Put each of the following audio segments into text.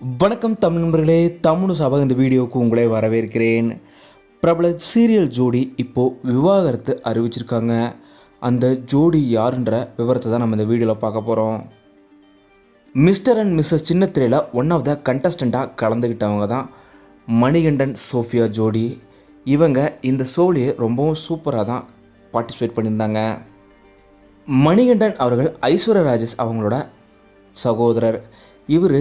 வணக்கம் தமிழ் நண்பர்களே தமிழ் சபக இந்த வீடியோவுக்கு உங்களை வரவேற்கிறேன். பிரபல சீரியல் ஜோடி இப்போது விவாகரத்து அறிவிச்சிருக்காங்க. அந்த ஜோடி யாருன்ற விவரத்தை தான் நம்ம இந்த வீடியோவில் பார்க்க போகிறோம் மிஸ்டர் அண்ட் மிஸ்ஸஸ் சின்னத்திரையில் ஒன் ஆஃப் த கண்டஸ்டண்ட்டாக கலந்துக்கிட்டவங்க தான் மணிகண்டன் சோஃபியா ஜோடி. இவங்க இந்த ஷோலையே ரொம்பவும் சூப்பராக தான் பார்ட்டிசிபேட் பண்ணியிருந்தாங்க. மணிகண்டன் அவர்கள் ஐஸ்வர்யா ராஜேஷ் அவங்களோட சகோதரர். இவர்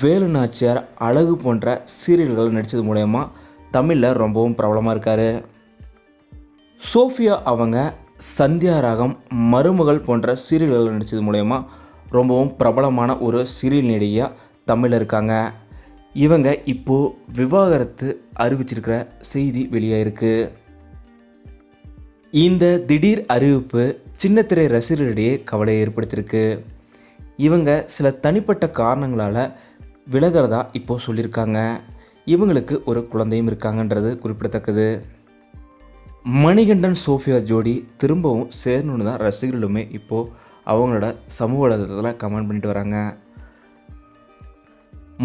வேலு நாச்சியார் அழகு போன்ற சீரியல்கள் நடித்தது மூலயமா தமிழில் ரொம்பவும் பிரபலமாக இருக்கார். சோஃபியா அவங்க சந்தியா ராகம் மருமகள் போன்ற சீரியல்கள் நடித்தது மூலயமா ரொம்பவும் பிரபலமான ஒரு சீரியல் நடிகையாக தமிழில் இருக்காங்க. இவங்க இப்போது விவாகரத்து அறிவிச்சிருக்கிற செய்தி வெளியாயிருக்கு. இந்த திடீர் அறிவிப்பு சின்னத்திரை ரசிகர்களிடையே கவலையை ஏற்படுத்தியிருக்கு. இவங்க சில தனிப்பட்ட காரணங்களால் விலகிறதா இப்போ சொல்லியிருக்காங்க. இவங்களுக்கு ஒரு குழந்தையும் இருக்காங்கன்றது குறிப்பிடத்தக்கது. மணிகண்டன் சோஃபியா ஜோடி திரும்பவும் சேரணுன்னு தான் ரசிகர்களுமே இப்போது அவங்களோட சமூக வலைதளத்தில் கமெண்ட் பண்ணிட்டு வராங்க.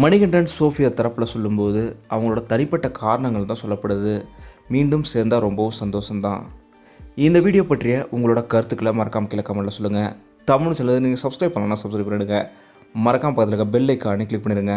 மணிகண்டன் சோஃபியா தரப்பில் சொல்லும்போது அவங்களோட தனிப்பட்ட காரணங்கள் தான் சொல்லப்படுது. மீண்டும் சேர்ந்தால் ரொம்பவும் சந்தோஷம்தான். இந்த வீடியோ பற்றிய உங்களோட கருத்துக்களை மறக்காம கீழே கமெண்ட்டில் சொல்லுங்கள் தமிழ் சொல்லுது நீங்கள் சப்ஸ்கிரைப் பண்ணலாம் சப்ஸ்கிரைப் பண்ணிடுங்க. மறக்காம பக்கத்தில் இருக்க பெல் ஐக்கானே கிளிக் பண்ணிடுங்க